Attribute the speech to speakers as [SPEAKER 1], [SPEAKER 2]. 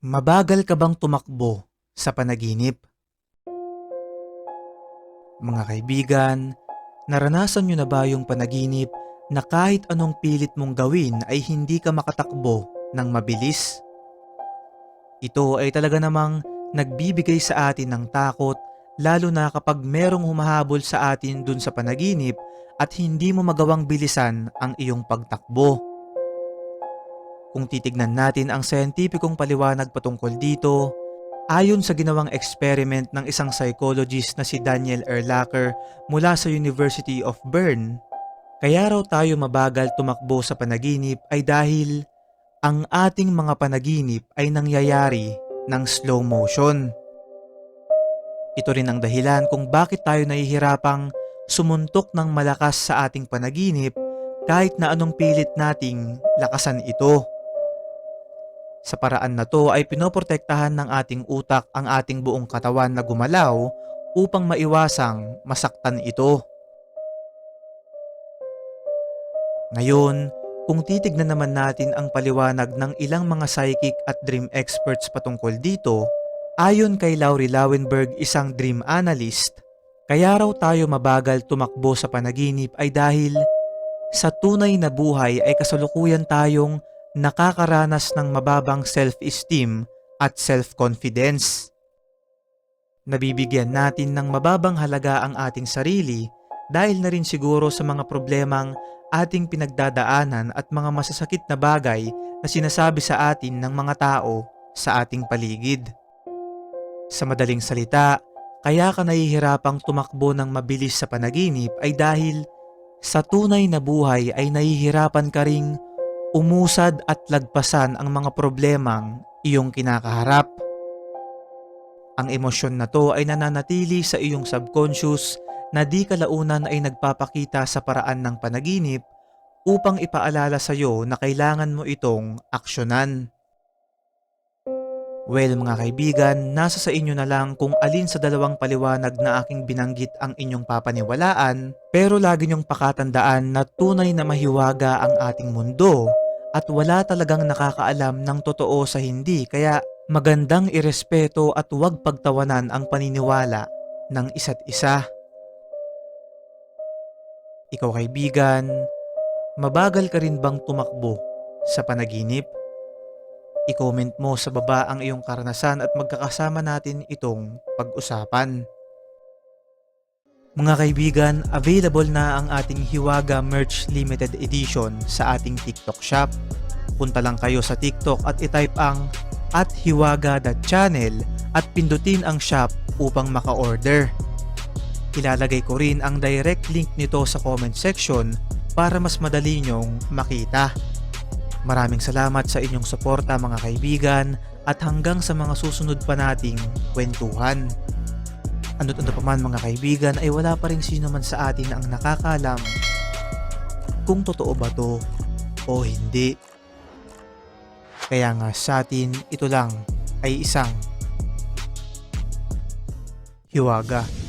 [SPEAKER 1] Mabagal ka bang tumakbo sa panaginip? Mga kaibigan, naranasan nyo na ba yung panaginip na kahit anong pilit mong gawin ay hindi ka makatakbo ng mabilis? Ito ay talaga namang nagbibigay sa atin ng takot lalo na kapag merong humahabol sa atin dun sa panaginip at hindi mo magawang bilisan ang iyong pagtakbo. Kung titignan natin ang scientificong paliwanag patungkol dito, ayon sa ginawang experiment ng isang psychologist na si Daniel Erlacher mula sa University of Bern, kaya raw tayo mabagal tumakbo sa panaginip ay dahil ang ating mga panaginip ay nangyayari ng slow motion. Ito rin ang dahilan kung bakit tayo nahihirapang sumuntok ng malakas sa ating panaginip kahit na anong pilit nating lakasan ito. Sa paraan na to ay pinoprotektahan ng ating utak ang ating buong katawan na gumalaw upang maiwasang masaktan ito. Ngayon, kung titignan naman natin ang paliwanag ng ilang mga psychic at dream experts patungkol dito, ayon kay Laurie Lauenberg, isang dream analyst, kaya raw tayo mabagal tumakbo sa panaginip ay dahil sa tunay na buhay ay kasalukuyan tayong nakakaranas ng mababang self-esteem at self-confidence. Nabibigyan natin ng mababang halaga ang ating sarili dahil na rin siguro sa mga problemang ating pinagdadaanan at mga masasakit na bagay na sinasabi sa atin ng mga tao sa ating paligid. Sa madaling salita, kaya ka nahihirapang tumakbo ng mabilis sa panaginip ay dahil sa tunay na buhay ay nahihirapan ka ring umusad at lagpasan ang mga problemang iyong kinakaharap. Ang emosyon na to ay nananatili sa iyong subconscious na di kalaunan ay nagpapakita sa paraan ng panaginip upang ipaalala sa iyo na kailangan mo itong aksyonan. Well mga kaibigan, nasa sa inyo na lang kung alin sa dalawang paliwanag na aking binanggit ang inyong papaniwalaan pero lagi niyong pakatandaan na tunay na mahiwaga ang ating mundo at wala talagang nakakaalam ng totoo sa hindi kaya magandang irespeto at huwag pagtawanan ang paniniwala ng isa't isa. Ikaw kaibigan, mabagal ka rin bang tumakbo sa panaginip? I-comment mo sa baba ang iyong karanasan at magkakasama natin itong pag-usapan. Mga kaibigan, available na ang ating Hiwaga Merch Limited Edition sa ating TikTok shop. Punta lang kayo sa TikTok at itype ang at hiwaga.channel at pindutin ang shop upang maka-order. Ilalagay ko rin ang direct link nito sa comment section para mas madali nyong makita. Maraming salamat sa inyong suporta mga kaibigan at hanggang sa mga susunod pa nating kwentuhan. Ano't ano pa man mga kaibigan ay wala pa rin sino man sa atin ang nakakalam kung totoo ba to o hindi. Kaya nga sa atin ito lang ay isang hiwaga.